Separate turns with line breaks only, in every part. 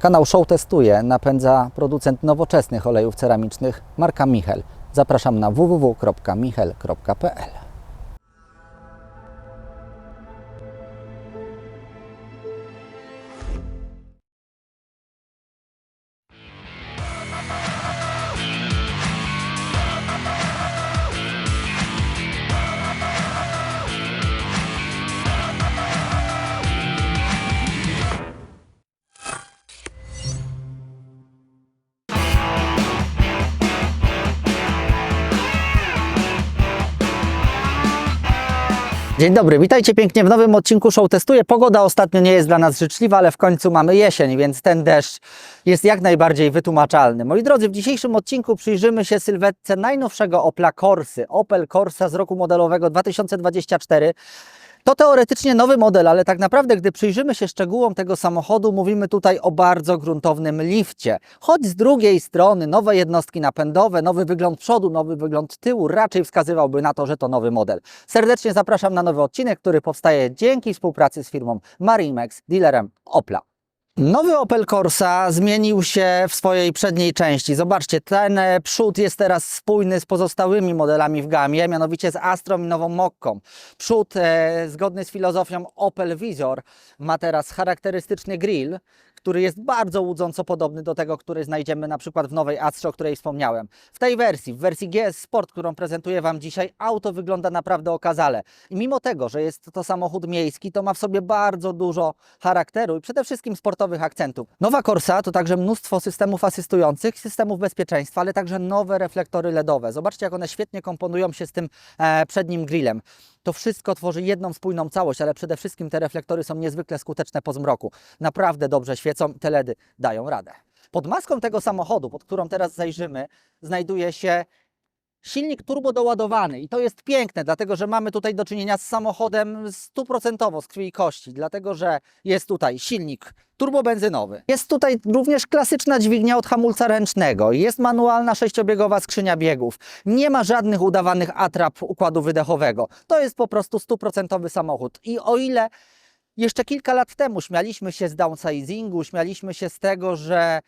Kanał Show Testuje napędza producent nowoczesnych olejów ceramicznych marka Michel. Zapraszam na www.michel.pl. Dzień dobry, witajcie pięknie w nowym odcinku Show Testuję. Pogoda ostatnio nie jest dla nas życzliwa, ale w końcu mamy jesień, więc ten deszcz jest jak najbardziej wytłumaczalny. Moi drodzy, w dzisiejszym odcinku przyjrzymy się sylwetce najnowszego Opla Corsy, Opel Corsa z roku modelowego 2024. To teoretycznie nowy model, ale tak naprawdę, gdy przyjrzymy się szczegółom tego samochodu, mówimy tutaj o bardzo gruntownym lifcie. Choć z drugiej strony nowe jednostki napędowe, nowy wygląd przodu, nowy wygląd tyłu raczej wskazywałby na to, że to nowy model. Serdecznie zapraszam na nowy odcinek, który powstaje dzięki współpracy z firmą Marimex, dealerem Opla. Nowy Opel Corsa zmienił się w swojej przedniej części. Zobaczcie, ten e, przód jest teraz spójny z pozostałymi modelami w gamie, mianowicie z Astrą i nową Mokką. Przód e, zgodny z filozofią Opel Vizor ma teraz charakterystyczny grill, który jest bardzo łudząco podobny do tego, który znajdziemy na przykład w nowej Astrze, o której wspomniałem. W tej wersji, w wersji GS Sport, którą prezentuję Wam dzisiaj, auto wygląda naprawdę okazale. I mimo tego, że jest to samochód miejski, to ma w sobie bardzo dużo charakteru i przede wszystkim sportowych akcentów. Nowa Corsa to także mnóstwo systemów asystujących, systemów bezpieczeństwa, ale także nowe reflektory LEDowe. Zobaczcie, jak one świetnie komponują się z tym e, przednim grillem. To wszystko tworzy jedną spójną całość, ale przede wszystkim te reflektory są niezwykle skuteczne po zmroku. Naprawdę dobrze świecą, te LEDy dają radę. Pod maską tego samochodu, pod którą teraz zajrzymy, znajduje się silnik turbo doładowany i to jest piękne, dlatego że mamy tutaj do czynienia z samochodem stuprocentowo z krwi i kości, dlatego że jest tutaj silnik turbobenzynowy. Jest tutaj również klasyczna dźwignia od hamulca ręcznego, jest manualna sześciobiegowa skrzynia biegów, nie ma żadnych udawanych atrap układu wydechowego. To jest po prostu stuprocentowy samochód i o ile jeszcze kilka lat temu śmialiśmy się z downsizingu, śmialiśmy się z tego, że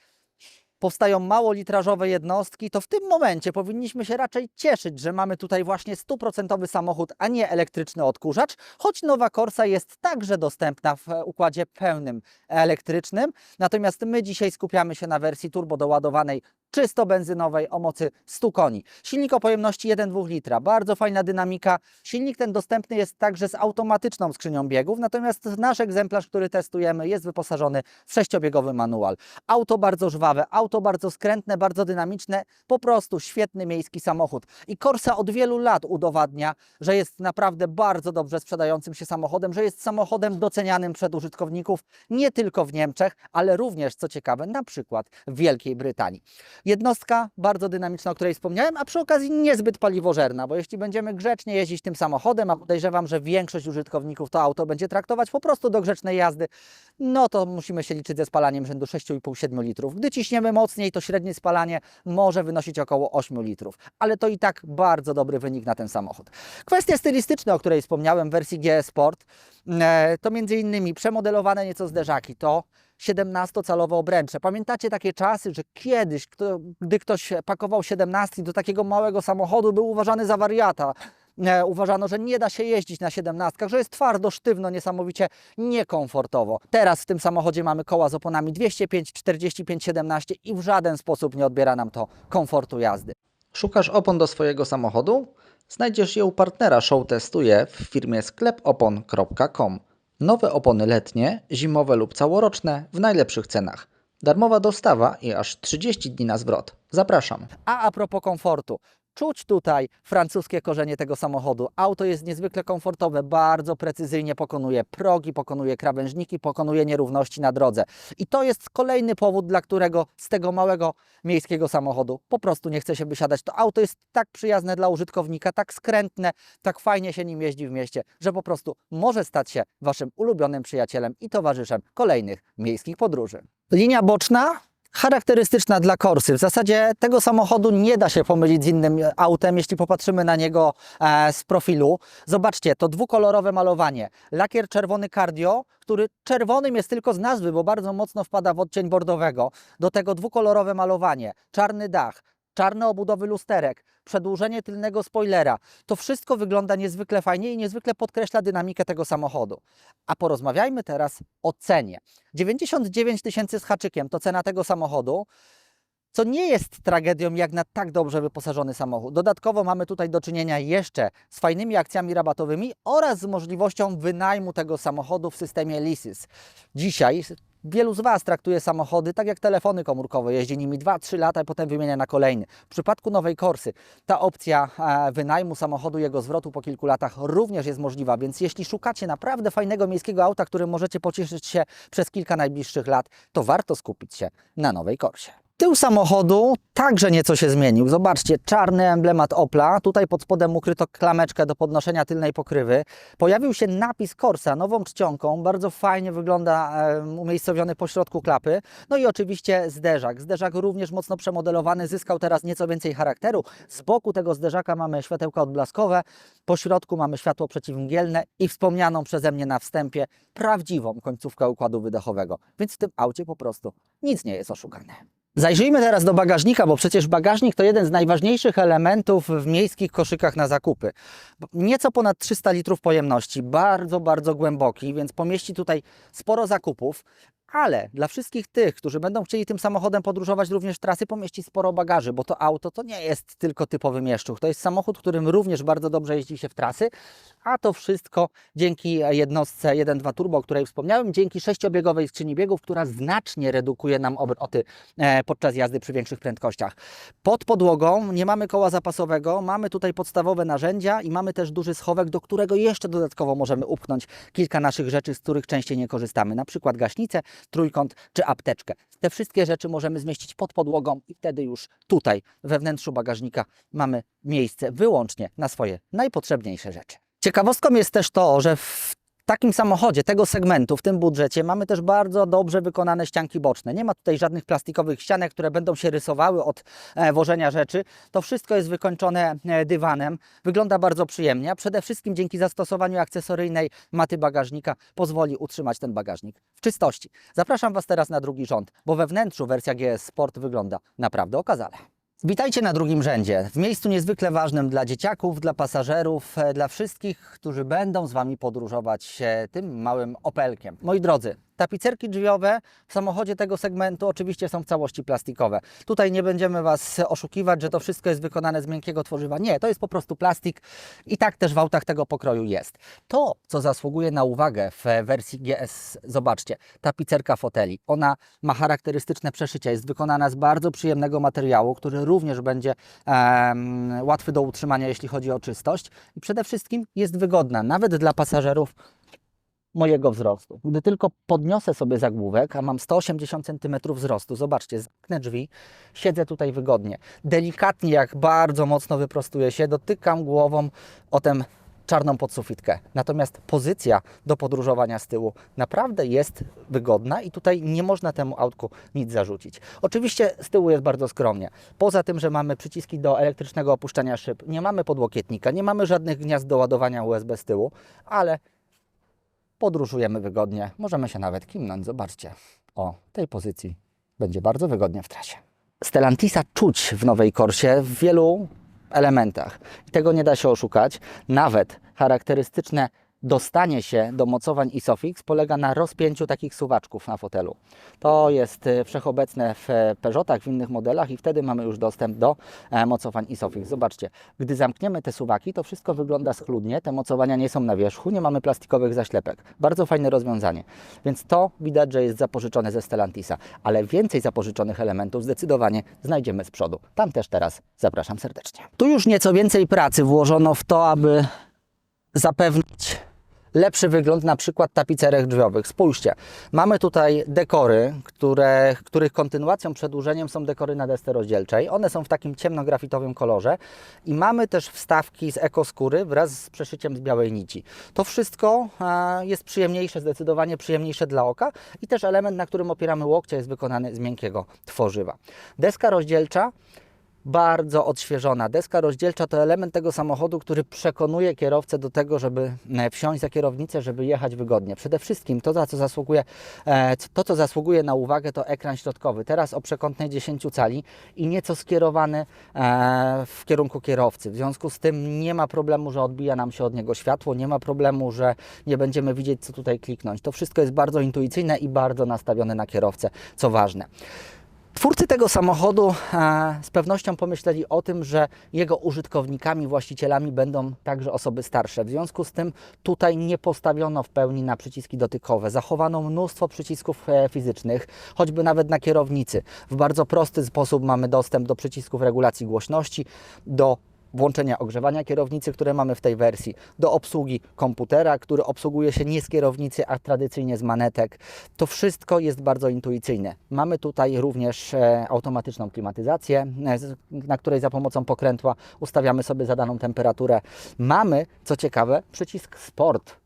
powstają mało litrażowe jednostki, to w tym momencie powinniśmy się raczej cieszyć, że mamy tutaj właśnie stuprocentowy samochód, a nie elektryczny odkurzacz, choć nowa Corsa jest także dostępna w e, układzie pełnym elektrycznym. Natomiast my dzisiaj skupiamy się na wersji turbo doładowanej czysto benzynowej o mocy 100 koni. Silnik o pojemności 1,2 litra, bardzo fajna dynamika. Silnik ten dostępny jest także z automatyczną skrzynią biegów, natomiast nasz egzemplarz, który testujemy, jest wyposażony w sześciobiegowy manual. Auto bardzo żwawe, auto bardzo skrętne, bardzo dynamiczne, po prostu świetny miejski samochód. I Corsa od wielu lat udowadnia, że jest naprawdę bardzo dobrze sprzedającym się samochodem, że jest samochodem docenianym przez użytkowników nie tylko w Niemczech, ale również, co ciekawe, na przykład w Wielkiej Brytanii. Jednostka bardzo dynamiczna, o której wspomniałem, a przy okazji niezbyt paliwożerna, bo jeśli będziemy grzecznie jeździć tym samochodem, a podejrzewam, że większość użytkowników to auto będzie traktować po prostu do grzecznej jazdy, no to musimy się liczyć ze spalaniem rzędu 6,5-7 litrów. Gdy ciśniemy mocniej, to średnie spalanie może wynosić około 8 litrów, ale to i tak bardzo dobry wynik na ten samochód. Kwestie stylistyczne, o której wspomniałem w wersji GS Sport, e, to między innymi przemodelowane nieco zderzaki, to 17-calowe obręcze. Pamiętacie takie czasy, że kiedyś, gdy ktoś pakował 17 do takiego małego samochodu, był uważany za wariata. E, uważano, że nie da się jeździć na 17, że jest twardo, sztywno, niesamowicie niekomfortowo. Teraz w tym samochodzie mamy koła z oponami 205, 45, 17 i w żaden sposób nie odbiera nam to komfortu jazdy. Szukasz opon do swojego samochodu? Znajdziesz je u partnera Show Testuje w firmie sklepopon.com. Nowe opony letnie, zimowe lub całoroczne w najlepszych cenach. Darmowa dostawa i aż 30 dni na zwrot. Zapraszam. A a propos komfortu. Czuć tutaj francuskie korzenie tego samochodu. Auto jest niezwykle komfortowe, bardzo precyzyjnie pokonuje progi, pokonuje krawężniki, pokonuje nierówności na drodze. I to jest kolejny powód, dla którego z tego małego miejskiego samochodu po prostu nie chce się wysiadać. To auto jest tak przyjazne dla użytkownika, tak skrętne, tak fajnie się nim jeździ w mieście, że po prostu może stać się Waszym ulubionym przyjacielem i towarzyszem kolejnych miejskich podróży. Linia boczna charakterystyczna dla Corsy. W zasadzie tego samochodu nie da się pomylić z innym autem, jeśli popatrzymy na niego e, z profilu. Zobaczcie, to dwukolorowe malowanie. Lakier czerwony cardio, który czerwonym jest tylko z nazwy, bo bardzo mocno wpada w odcień bordowego. Do tego dwukolorowe malowanie, czarny dach, czarne obudowy lusterek, przedłużenie tylnego spoilera. To wszystko wygląda niezwykle fajnie i niezwykle podkreśla dynamikę tego samochodu. A porozmawiajmy teraz o cenie. 99 tysięcy z haczykiem to cena tego samochodu, co nie jest tragedią jak na tak dobrze wyposażony samochód. Dodatkowo mamy tutaj do czynienia jeszcze z fajnymi akcjami rabatowymi oraz z możliwością wynajmu tego samochodu w systemie Leases. Dzisiaj Wielu z Was traktuje samochody tak jak telefony komórkowe, jeździ nimi 2-3 lata i potem wymienia na kolejny. W przypadku nowej Korsy ta opcja e, wynajmu samochodu, jego zwrotu po kilku latach również jest możliwa, więc jeśli szukacie naprawdę fajnego miejskiego auta, którym możecie pocieszyć się przez kilka najbliższych lat, to warto skupić się na nowej Korsie. Tył samochodu także nieco się zmienił. Zobaczcie, czarny emblemat Opla. Tutaj pod spodem ukryto klameczkę do podnoszenia tylnej pokrywy. Pojawił się napis Corsa nową czcionką. Bardzo fajnie wygląda umiejscowiony po środku klapy. No i oczywiście zderzak. Zderzak również mocno przemodelowany. Zyskał teraz nieco więcej charakteru. Z boku tego zderzaka mamy światełka odblaskowe. Po środku mamy światło przeciwmgielne i wspomnianą przeze mnie na wstępie prawdziwą końcówkę układu wydechowego. Więc w tym aucie po prostu nic nie jest oszukane. Zajrzyjmy teraz do bagażnika, bo przecież bagażnik to jeden z najważniejszych elementów w miejskich koszykach na zakupy. Nieco ponad 300 litrów pojemności, bardzo, bardzo głęboki, więc pomieści tutaj sporo zakupów. Ale dla wszystkich tych, którzy będą chcieli tym samochodem podróżować również trasy, pomieści sporo bagaży, bo to auto to nie jest tylko typowy mieszczuch. To jest samochód, którym również bardzo dobrze jeździ się w trasy, a to wszystko dzięki jednostce 1.2 Turbo, o której wspomniałem, dzięki sześciobiegowej skrzyni biegów, która znacznie redukuje nam obroty e, podczas jazdy przy większych prędkościach. Pod podłogą nie mamy koła zapasowego, mamy tutaj podstawowe narzędzia i mamy też duży schowek, do którego jeszcze dodatkowo możemy upchnąć kilka naszych rzeczy, z których częściej nie korzystamy, na przykład gaśnicę, trójkąt czy apteczkę. Te wszystkie rzeczy możemy zmieścić pod podłogą i wtedy już tutaj we wnętrzu bagażnika mamy miejsce wyłącznie na swoje najpotrzebniejsze rzeczy. Ciekawostką jest też to, że w takim samochodzie tego segmentu, w tym budżecie, mamy też bardzo dobrze wykonane ścianki boczne. Nie ma tutaj żadnych plastikowych ścianek, które będą się rysowały od e, wożenia rzeczy. To wszystko jest wykończone e, dywanem. Wygląda bardzo przyjemnie, a przede wszystkim dzięki zastosowaniu akcesoryjnej maty bagażnika pozwoli utrzymać ten bagażnik w czystości. Zapraszam Was teraz na drugi rząd, bo we wnętrzu wersja GS Sport wygląda naprawdę okazale. Witajcie na drugim rzędzie, w miejscu niezwykle ważnym dla dzieciaków, dla pasażerów, e, dla wszystkich, którzy będą z Wami podróżować e, tym małym Opelkiem. Moi drodzy, tapicerki drzwiowe w samochodzie tego segmentu oczywiście są w całości plastikowe. Tutaj nie będziemy Was oszukiwać, że to wszystko jest wykonane z miękkiego tworzywa. Nie, to jest po prostu plastik i tak też w autach tego pokroju jest. To, co zasługuje na uwagę w wersji GS, zobaczcie, tapicerka foteli. Ona ma charakterystyczne przeszycie, jest wykonana z bardzo przyjemnego materiału, który również będzie em, łatwy do utrzymania, jeśli chodzi o czystość i przede wszystkim jest wygodna, nawet dla pasażerów mojego wzrostu. Gdy tylko podniosę sobie zagłówek, a mam 180 cm wzrostu, zobaczcie, zamknę drzwi, siedzę tutaj wygodnie. Delikatnie, jak bardzo mocno wyprostuję się, dotykam głową o tę czarną podsufitkę. Natomiast pozycja do podróżowania z tyłu naprawdę jest wygodna i tutaj nie można temu autku nic zarzucić. Oczywiście z tyłu jest bardzo skromnie. Poza tym, że mamy przyciski do elektrycznego opuszczania szyb, nie mamy podłokietnika, nie mamy żadnych gniazd do ładowania USB z tyłu, ale podróżujemy wygodnie. Możemy się nawet kimnąć. Zobaczcie, o tej pozycji będzie bardzo wygodnie w trasie. Stellantisa czuć w nowej Korsie w wielu elementach. Tego nie da się oszukać. Nawet charakterystyczne dostanie się do mocowań Isofix polega na rozpięciu takich suwaczków na fotelu. To jest e, wszechobecne w e, Peugeotach, w innych modelach i wtedy mamy już dostęp do e, mocowań Isofix. Zobaczcie, gdy zamkniemy te suwaki, to wszystko wygląda schludnie, te mocowania nie są na wierzchu, nie mamy plastikowych zaślepek. Bardzo fajne rozwiązanie. Więc to widać, że jest zapożyczone ze Stellantisa, ale więcej zapożyczonych elementów zdecydowanie znajdziemy z przodu. Tam też teraz zapraszam serdecznie. Tu już nieco więcej pracy włożono w to, aby zapewnić lepszy wygląd na przykład tapicerek drzwiowych. Spójrzcie, mamy tutaj dekory, które, których kontynuacją, przedłużeniem są dekory na desce rozdzielczej. One są w takim ciemnografitowym kolorze i mamy też wstawki z ekoskóry wraz z przeszyciem z białej nici. To wszystko e, jest przyjemniejsze, zdecydowanie przyjemniejsze dla oka i też element, na którym opieramy łokcie jest wykonany z miękkiego tworzywa. Deska rozdzielcza bardzo odświeżona. Deska rozdzielcza to element tego samochodu, który przekonuje kierowcę do tego, żeby e, wsiąść za kierownicę, żeby jechać wygodnie. Przede wszystkim to, za co zasługuje, e, to, co zasługuje na uwagę, to ekran środkowy. Teraz o przekątnej 10 cali i nieco skierowany e, w kierunku kierowcy. W związku z tym nie ma problemu, że odbija nam się od niego światło, nie ma problemu, że nie będziemy widzieć, co tutaj kliknąć. To wszystko jest bardzo intuicyjne i bardzo nastawione na kierowcę, co ważne. Twórcy tego samochodu e, z pewnością pomyśleli o tym, że jego użytkownikami, właścicielami będą także osoby starsze. W związku z tym tutaj nie postawiono w pełni na przyciski dotykowe. Zachowano mnóstwo przycisków e, fizycznych, choćby nawet na kierownicy. W bardzo prosty sposób mamy dostęp do przycisków regulacji głośności, do włączenia ogrzewania kierownicy, które mamy w tej wersji, do obsługi komputera, który obsługuje się nie z kierownicy, a tradycyjnie z manetek. To wszystko jest bardzo intuicyjne. Mamy tutaj również e, automatyczną klimatyzację, e, na której za pomocą pokrętła ustawiamy sobie zadaną temperaturę. Mamy, co ciekawe, przycisk Sport.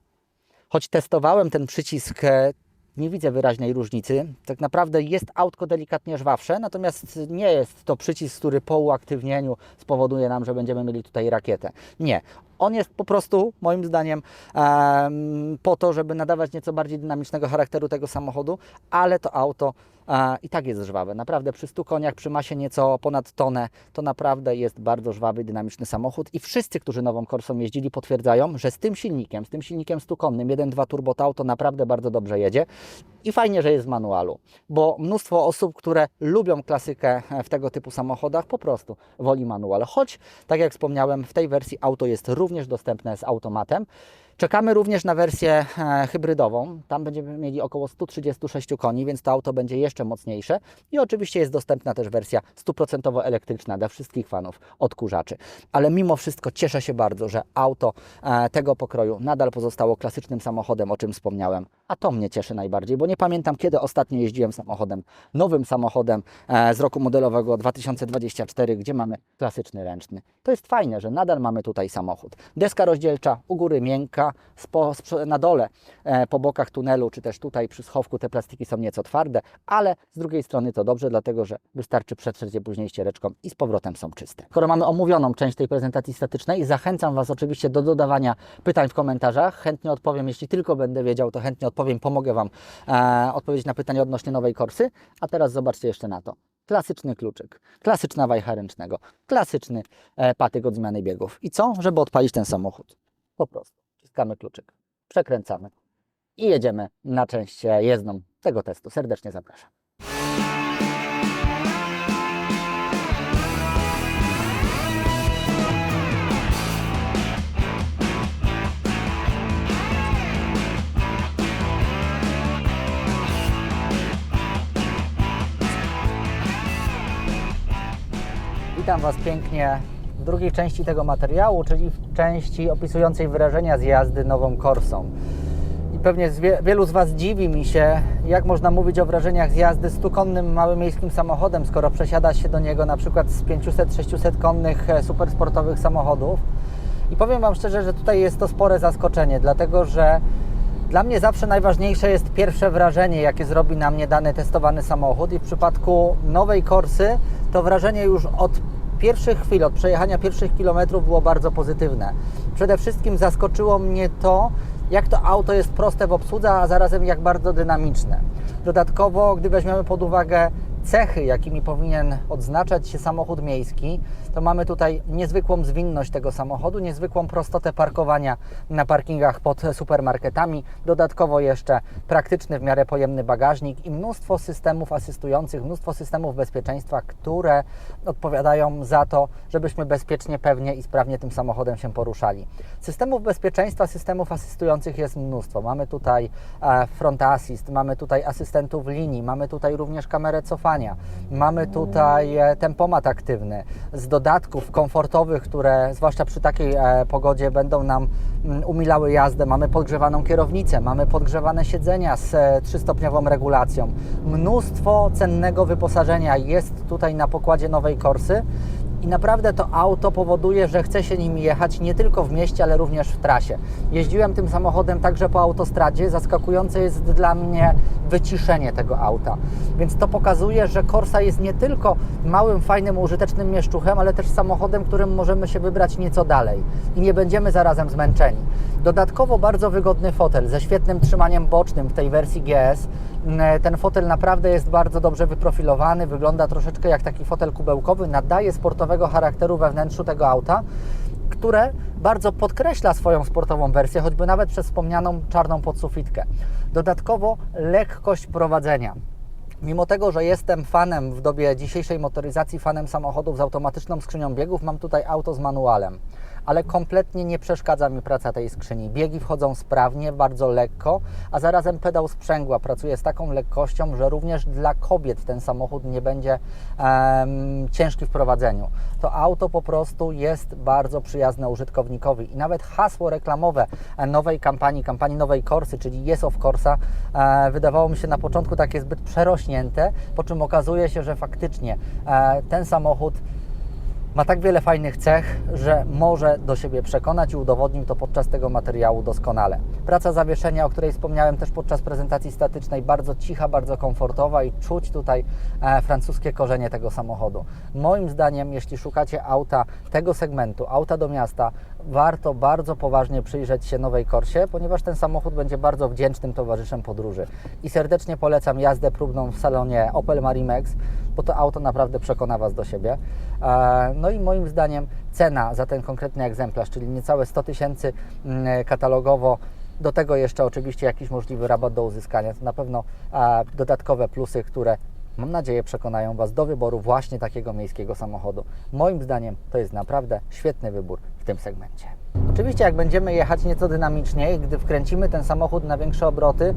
Choć testowałem ten przycisk, e, nie widzę wyraźnej różnicy. Tak naprawdę jest autko delikatnie żwawsze, natomiast nie jest to przycisk, który po uaktywnieniu spowoduje nam, że będziemy mieli tutaj rakietę. Nie. On jest po prostu, moim zdaniem, em, po to, żeby nadawać nieco bardziej dynamicznego charakteru tego samochodu, ale to auto i tak jest żwawe. Naprawdę przy 100 koniach, przy masie nieco ponad tonę, to naprawdę jest bardzo żwawy, dynamiczny samochód i wszyscy, którzy nową Corsą jeździli, potwierdzają, że z tym silnikiem, z tym silnikiem 100-konnym 1.2 turbo to naprawdę bardzo dobrze jedzie i fajnie, że jest w manualu, bo mnóstwo osób, które lubią klasykę e, w tego typu samochodach, po prostu woli manual. Choć, tak jak wspomniałem, w tej wersji auto jest również dostępne z automatem. Czekamy również na wersję e, hybrydową. Tam będziemy mieli około 136 koni, więc to auto będzie jeszcze mocniejsze. I oczywiście jest dostępna też wersja 100% elektryczna dla wszystkich fanów odkurzaczy. Ale mimo wszystko cieszę się bardzo, że auto e, tego pokroju nadal pozostało klasycznym samochodem, o czym wspomniałem. A to mnie cieszy najbardziej, bo nie pamiętam, kiedy ostatnio jeździłem samochodem, nowym samochodem e, z roku modelowego 2024, gdzie mamy klasyczny ręczny. To jest fajne, że nadal mamy tutaj samochód. Deska rozdzielcza, u góry miękka, spo, na dole, e, po bokach tunelu, czy też tutaj przy schowku te plastiki są nieco twarde, ale z drugiej strony to dobrze, dlatego że wystarczy przetrzeć je później ściereczką i z powrotem są czyste. Skoro mamy omówioną część tej prezentacji statycznej, zachęcam Was oczywiście do dodawania pytań w komentarzach. Chętnie odpowiem, jeśli tylko będę wiedział, to chętnie odpowiem, pomogę Wam e, odpowiedzieć na pytania odnośnie nowej Korsy. A teraz zobaczcie jeszcze na to. Klasyczny kluczyk, klasyczna wajcha ręcznego, klasyczny e, patyk od zmiany biegów. I co? Żeby odpalić ten samochód. Po prostu wciskamy kluczyk, przekręcamy i jedziemy na część jezdną tego testu. Serdecznie zapraszam. Witam Was pięknie w drugiej części tego materiału, czyli w części opisującej wyrażenia z jazdy nową Corsą. I pewnie wielu z Was dziwi mi się, jak można mówić o wrażeniach z jazdy stukonnym małym miejskim samochodem, skoro przesiada się do niego na przykład z 500-600 konnych e, supersportowych samochodów. I powiem Wam szczerze, że tutaj jest to spore zaskoczenie, dlatego że dla mnie zawsze najważniejsze jest pierwsze wrażenie, jakie zrobi na mnie dany testowany samochód i w przypadku nowej Corsy to wrażenie już od pierwszych chwil, od przejechania pierwszych kilometrów było bardzo pozytywne. Przede wszystkim zaskoczyło mnie to, jak to auto jest proste w obsłudze, a zarazem jak bardzo dynamiczne. Dodatkowo, gdy weźmiemy pod uwagę cechy, jakimi powinien odznaczać się samochód miejski, to mamy tutaj niezwykłą zwinność tego samochodu, niezwykłą prostotę parkowania na parkingach pod supermarketami, dodatkowo jeszcze praktyczny w miarę pojemny bagażnik i mnóstwo systemów asystujących, mnóstwo systemów bezpieczeństwa, które odpowiadają za to, żebyśmy bezpiecznie, pewnie i sprawnie tym samochodem się poruszali. Systemów bezpieczeństwa, systemów asystujących jest mnóstwo. Mamy tutaj e, front assist, mamy tutaj asystentów linii, mamy tutaj również kamerę cofania, Mamy tutaj e, tempomat aktywny z dodatków komfortowych, które zwłaszcza przy takiej e, pogodzie będą nam mm, umilały jazdę. Mamy podgrzewaną kierownicę, mamy podgrzewane siedzenia z e, trzystopniową regulacją. Mnóstwo cennego wyposażenia jest tutaj na pokładzie nowej Korsy. I naprawdę to auto powoduje, że chce się nim jechać nie tylko w mieście, ale również w trasie. Jeździłem tym samochodem także po autostradzie. Zaskakujące jest dla mnie wyciszenie tego auta. Więc to pokazuje, że Corsa jest nie tylko małym, fajnym, użytecznym mieszczuchem, ale też samochodem, którym możemy się wybrać nieco dalej i nie będziemy zarazem zmęczeni. Dodatkowo bardzo wygodny fotel ze świetnym trzymaniem bocznym w tej wersji GS. Mm, Ten fotel naprawdę jest bardzo dobrze wyprofilowany, wygląda troszeczkę jak taki fotel kubełkowy, nadaje sportowego charakteru we wnętrzu tego auta, które bardzo podkreśla swoją sportową wersję, choćby nawet przez wspomnianą czarną podsufitkę. Dodatkowo lekkość prowadzenia. Mimo tego, że jestem fanem w dobie dzisiejszej motoryzacji, fanem samochodów z automatyczną skrzynią biegów, mam tutaj auto z manualem. Ale kompletnie nie przeszkadza mi praca tej skrzyni. Biegi wchodzą sprawnie, bardzo lekko, a zarazem pedał sprzęgła pracuje z taką lekkością, że również dla kobiet ten samochód nie będzie em, ciężki w prowadzeniu. To auto po prostu jest bardzo przyjazne użytkownikowi i nawet hasło reklamowe e, nowej kampanii, kampanii nowej Corsy, czyli Yes of Corsa, e, wydawało mi się na początku takie zbyt przerośnięte, po czym okazuje się, że faktycznie e, ten samochód ma tak wiele fajnych cech, że może do siebie przekonać i udowodnił to podczas tego materiału doskonale. Praca zawieszenia, o której wspomniałem też podczas prezentacji statycznej, bardzo cicha, bardzo komfortowa i czuć tutaj e, francuskie korzenie tego samochodu. Moim zdaniem, jeśli szukacie auta tego segmentu, auta do miasta, warto bardzo poważnie przyjrzeć się nowej Corsie, ponieważ ten samochód będzie bardzo wdzięcznym towarzyszem podróży. I serdecznie polecam jazdę próbną w salonie Opel Marimex, bo to auto naprawdę przekona Was do siebie. E, No i moim zdaniem cena za ten konkretny egzemplarz, czyli niecałe 100 tysięcy mm, katalogowo, do tego jeszcze oczywiście jakiś możliwy rabat do uzyskania, to na pewno e, dodatkowe plusy, które mam nadzieję przekonają Was do wyboru właśnie takiego miejskiego samochodu. Moim zdaniem to jest naprawdę świetny wybór w tym segmencie. Oczywiście jak będziemy jechać nieco dynamiczniej, gdy wkręcimy ten samochód na większe obroty,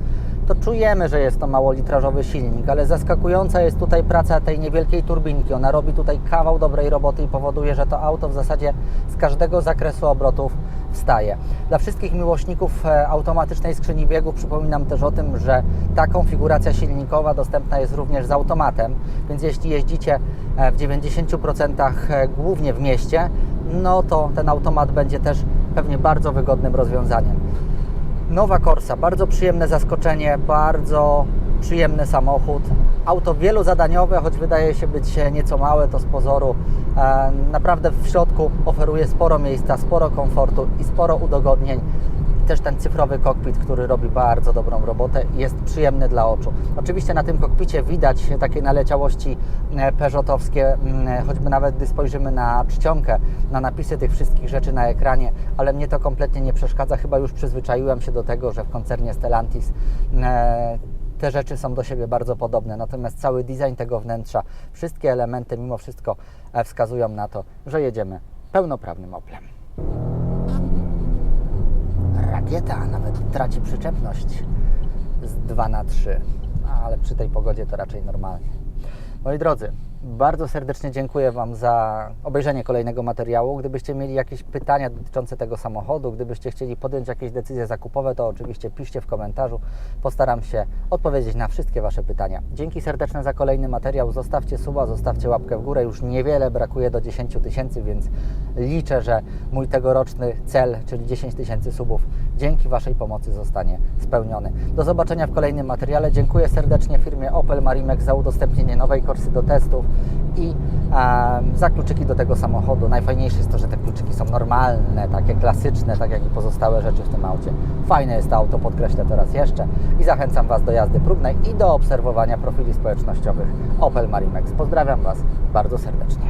to czujemy, że jest to małolitrażowy silnik, ale zaskakująca jest tutaj praca tej niewielkiej turbinki. Ona robi tutaj kawał dobrej roboty i powoduje, że to auto w zasadzie z każdego zakresu obrotów wstaje. Dla wszystkich miłośników e, automatycznej skrzyni biegów przypominam też o tym, że ta konfiguracja silnikowa dostępna jest również z automatem, więc jeśli jeździcie e, w 90% e, głównie w mieście, no to ten automat będzie też pewnie bardzo wygodnym rozwiązaniem. Nowa Corsa, bardzo przyjemne zaskoczenie, bardzo przyjemny samochód. Auto wielozadaniowe, choć wydaje się być nieco małe, to z pozoru e, naprawdę w środku oferuje sporo miejsca, sporo komfortu i sporo udogodnień. Też ten cyfrowy kokpit, który robi bardzo dobrą robotę jest przyjemny dla oczu. Oczywiście na tym kokpicie widać takie naleciałości e, peugeotowskie, mm, choćby nawet gdy spojrzymy na czcionkę, na napisy tych wszystkich rzeczy na ekranie, ale mnie to kompletnie nie przeszkadza. Chyba już przyzwyczaiłem się do tego, że w koncernie Stellantis e, te rzeczy są do siebie bardzo podobne, natomiast cały design tego wnętrza, wszystkie elementy mimo wszystko e, wskazują na to, że jedziemy pełnoprawnym Oplem. Rakieta nawet traci przyczepność z 2 na 3, ale przy tej pogodzie to raczej normalnie. Moi drodzy, bardzo serdecznie dziękuję Wam za obejrzenie kolejnego materiału. Gdybyście mieli jakieś pytania dotyczące tego samochodu, gdybyście chcieli podjąć jakieś decyzje zakupowe, to oczywiście piszcie w komentarzu. Postaram się odpowiedzieć na wszystkie Wasze pytania. Dzięki serdeczne za kolejny materiał. Zostawcie suba, zostawcie łapkę w górę. Już niewiele brakuje do 10 tysięcy, więc liczę, że mój tegoroczny cel, czyli 10 tysięcy subów, dzięki Waszej pomocy zostanie spełniony. Do zobaczenia w kolejnym materiale. Dziękuję serdecznie firmie Opel Marimex za udostępnienie nowej Corsy do testów i za kluczyki do tego samochodu. Najfajniejsze jest to, że te kluczyki są normalne, takie klasyczne, tak jak i pozostałe rzeczy w tym aucie. Fajne jest to auto, podkreślę to raz jeszcze i zachęcam Was do jazdy próbnej i do obserwowania profili społecznościowych Opel Marimex. Pozdrawiam Was bardzo serdecznie.